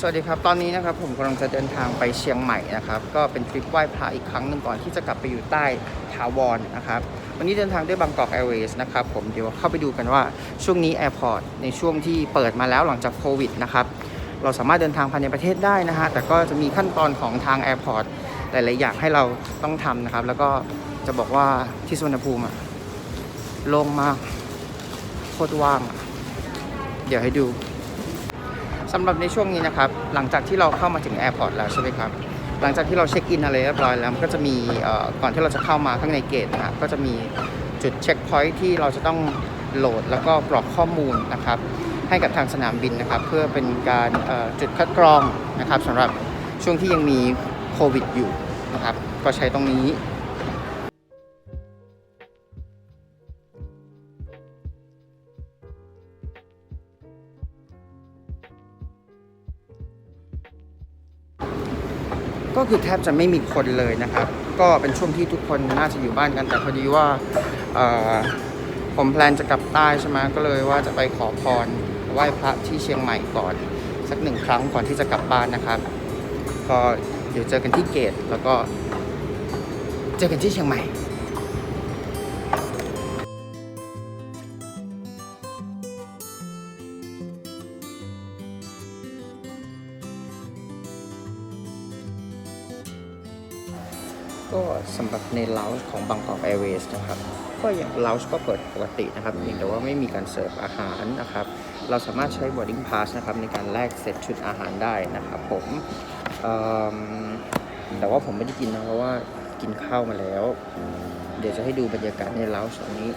สวัสดีครับ ตอนนี้นะครับผมกำลังจะเดินทางไปเชียงใหม่นะครับ ก็เป็นทริปไหว้พระอีกครั้งหนึ่งก่อนที่จะกลับไปอยู่ใต้ถาวรนะครับ วันนี้เดินทางด้วยบางกอกแอร์เวย์นะครับผมเดี๋ยวเข้าไปดูกันว่าช่วงนี้แอร์พอร์ตในช่วงที่เปิดมาแล้วหลังจากโควิดนะครับ เราสามารถเดินทางภายในประเทศได้นะฮะ แต่ก็จะมีขั้นตอนของทางแอร์พอร์ตหลายๆอย่างให้เราต้องทำนะครับ แล้วก็จะบอกว่าที่สุวรรณภูมิอะโล่งมากโคตรว่าง เดี๋ยวให้ดู สำหรับในช่วงนี้นะครับ หลังจากที่เราเข้ามาถึงแอร์พอร์ตแล้วใช่ไหมครับ หลังจากที่เราเช็คอินอะไรเรียบร้อยแล้วมันก็จะมีก่อนที่เราจะเข้ามาข้างในเกตนะครับก็จะมีจุดเช็คพอยท์ที่เราจะต้องโหลดแล้วก็กรอกข้อมูลนะครับให้กับทางสนามบินนะครับ เพื่อเป็นการจุดคัดกรองนะครับสำหรับช่วงที่ยังมีโควิดอยู่นะครับ ก็ใช้ตรงนี้ ก็คือแทบจะไม่มีคนเลยนะครับ ก็เป็นช่วงที่ทุกคนน่าจะอยู่บ้านกัน แต่พอดีว่าผมแพลนจะกลับใต้ใช่ไหมก็เลยว่าจะไปขอพรไหว้พระที่เชียงใหม่ก่อน สักหนึ่งครั้งก่อนที่จะกลับบ้านนะครับ ก็เดี๋ยวเจอกันที่เกตแล้วก็ เจอกันที่เชียงใหม่ ก็สำหรับในเลาส์ของบางกอกแอร์เวย์นะครับ ก็อย่างเลาส์ก็เปิดปกตินะครับเพียงแต่ว่าไม่มีการเสิร์ฟอาหารนะครับ เราสามารถใช้ boarding pass นะครับในการแลกเซตชุดอาหารได้นะครับผมเอิ่มแต่ว่าผมไม่ได้กินนะเพราะว่ากินข้าวมาแล้ว เดี๋ยวจะให้ดูบรรยากาศในเลาส์ตรงนี้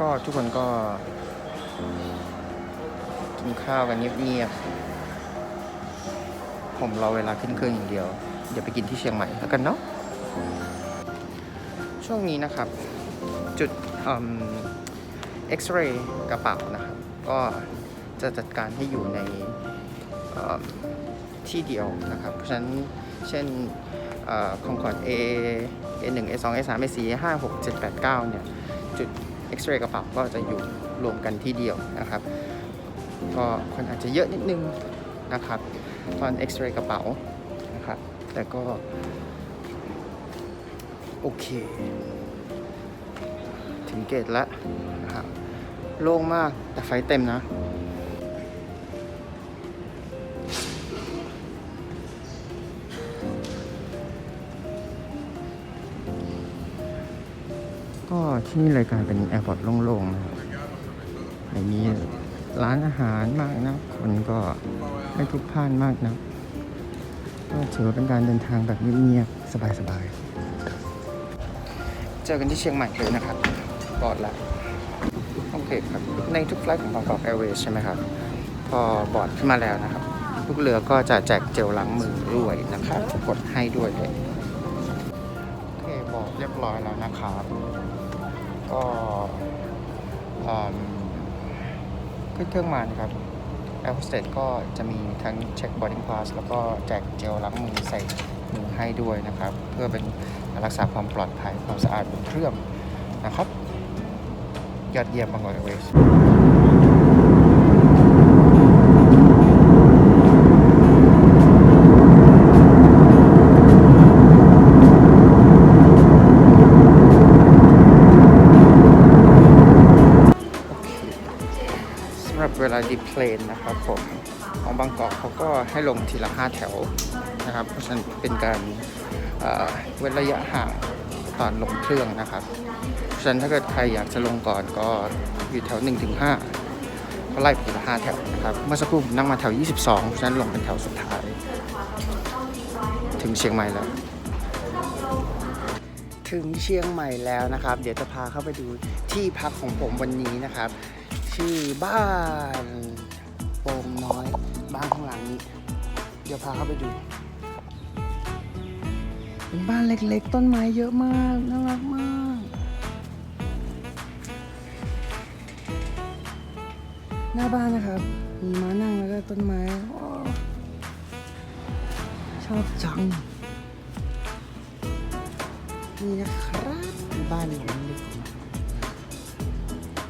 ก็ทุกคนก็ กินข้าวกันเงียบๆ ผมรอเวลาขึ้นเครื่องอย่างเดียว เดี๋ยวไปกินที่เชียงใหม่แล้วกันเนาะ ช่วงนี้นะครับ จุดเอ็กซเรย์กระเป๋านะครับ ก็จะจัดการให้อยู่ในที่เดียวนะครับ เพราะฉะนั้นเช่นคองคอร์ด A A1 A2 A3 A4 A5 6 7 8 9เนี่ย จุดเอ็กซเรย์กระเป๋าก็จะอยู่ รวมกันที่เดียวนะครับ ก็คนอาจจะเยอะนิดนึงนะครับ ตอนเอ็กซเรย์กระเป๋านะครับ แต่ก็ โอเค ถึงเกตแล้วนะครับโล่งมากแต่ไฟเต็มนะก็ที่นี่เลยกลายเป็นแอร์พอร์ตโล่งๆนะครับ ไม่มีร้านอาหารมากนะคนก็ไม่พลุกพ่านมากนะก็ถือว่าเป็นการเดินทางแบบเงียบๆสบายๆ เจอกันที่เชียงใหม่เลยนะครับบอดละโอเคครับ ในทุกไฟล์ของบางกอกแอร์เวย์ใช่ไหมครับ พอบอร์ดขึ้นมาแล้วนะครับ ทุกเรือก็จะแจกเจลล้างมือด้วยนะครับกดให้ด้วยเลยโอเคบอร์ดเรียบร้อยแล้วนะครับ ก็อืมขึ้น เครื่องมานะครับแอร์โฮสเตสก็จะมีทั้งเช็คบอร์ดิ้งพาสแล้วก็แจกเจลล้างมือใส่มือให้ด้วยนะครับ เพื่อเป็นรักษาความปลอดภัยความสะอาดบนเครื่องนะครับ ยอดเยี่ยมมากเลยเวสส เลาดีเพลนนะครับผมของบางกอกเขาก็ให้ลงทีละ 5 แถวนะครับ เพราะฉะนั้นเป็นการเว้นระยะห่างตอนลงเครื่องนะครับเพราะฉะนั้นถ้าเกิดใครอยากจะลงก่อนก็อยู่แถว 1-5ก็ไล่ไปทีละ5แถวนะครับ เมื่อสักครู่นั่งมาแถว 22 เพราะฉะนั้นลงเป็นแถวสุดท้าย ถึงเชียงใหม่แล้ว ถึงเชียงใหม่แล้วนะครับ เดี๋ยวจะพาเข้าไปดูที่พักของผมวันนี้นะครับ ชื่อบ้านโป่งน้อยบ้านข้างหลังนี้ เดี๋ยวพาเข้าไปดู เป็นบ้านเล็กๆ ต้นไม้เยอะมาก น่ารักมาก หน้าบ้านนะครับ มีม้านั่งแล้วก็ต้นไม้ ชอบจัง นี่นะครับบ้านหลังเล็ก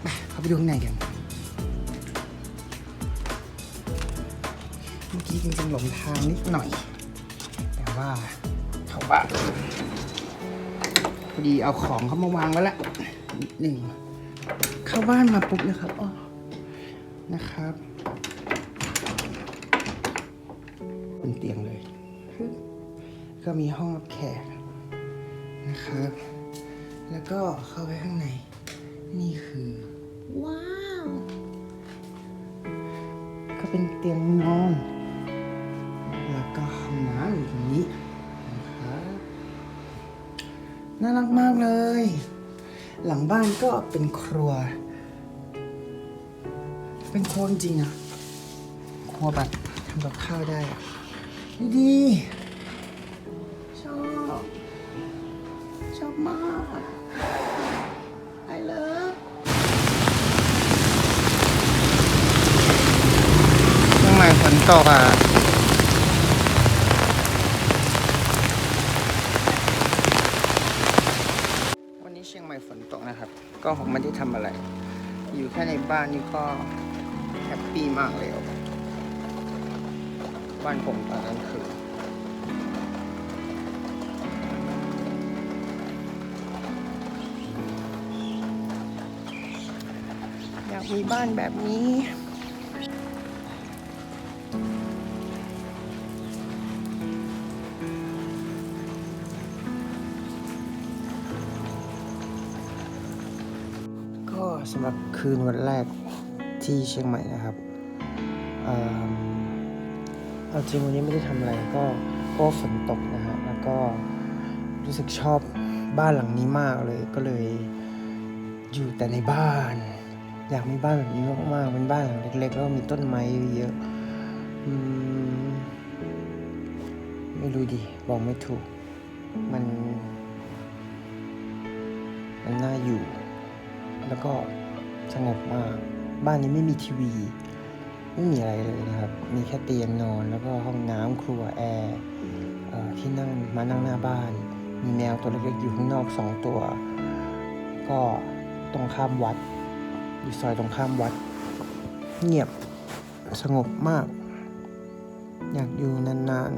ไปเข้าไปดูข้างในกัน เมื่อกี้จริงๆหลงทางนิดหน่อย แต่ว่าเขาบ้านพอดีเอาของเขามาวางไว้แล้วนิดหนึ่งเข้าบ้านมาปุ๊บนะครับอ๋อนะครับเป็นเตียงเลย ก็มีห้องรับแขกนะครับ แล้วก็เข้าไปข้างใน นี่คือ ว้าว ก็เป็นเตียงนอนแล้วก็ ห้องน้ำอยู่ตรงนี้นะครับน่ารักมากเลย หลังบ้านก็เป็นครัว เป็นครัวจริงอะครัวแบบทำกับข้าวได้อะดีดีชอบชอบมาก I love เชียงใหม่ฝนตกอะ วันนี้เชียงใหม่ฝนตกนะครับ ก็ผมไม่ได้ทำอะไร อยู่แค่ในบ้านนี่ก็แฮปปี้มากเลยอะบ้านผมตอนนั้นคืออยากมีบ้านแบบนี้ สำหรับคืนวันแรกที่เชียงใหม่นะครับเอาจริงวันนี้ไม่ได้ทำอะไรก็เพราะฝนตกนะฮะแล้วก็รู้สึกชอบบ้านหลังนี้มากเลยก็เลยอยู่แต่ในบ้าน อยากมีบ้านแบบนี้มากๆเป็นบ้านหลังเล็กๆแล้วมีต้นไม้เยอะอมไม่รู้ดิบอกไม่ถูก มัน มันน่าอยู่ แล้วก็สงบมาก บ้านนี้ไม่มีทีวี ไม่มีอะไรเลยนะครับ มีแค่เตียงนอนแล้วก็ห้องน้ำครัวแอร์ที่นั่งมานั่งหน้าบ้าน มีแมวตัวเล็กๆอยู่ข้างนอกสองตัว ก็ตรงข้ามวัด อยู่ซอยตรงข้ามวัด เงียบสงบมาก อยากอยู่นาน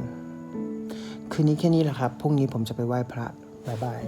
ๆ คืนนี้แค่นี้แหละครับ พรุ่งนี้ผมจะไปไหว้พระ บ๊ายบาย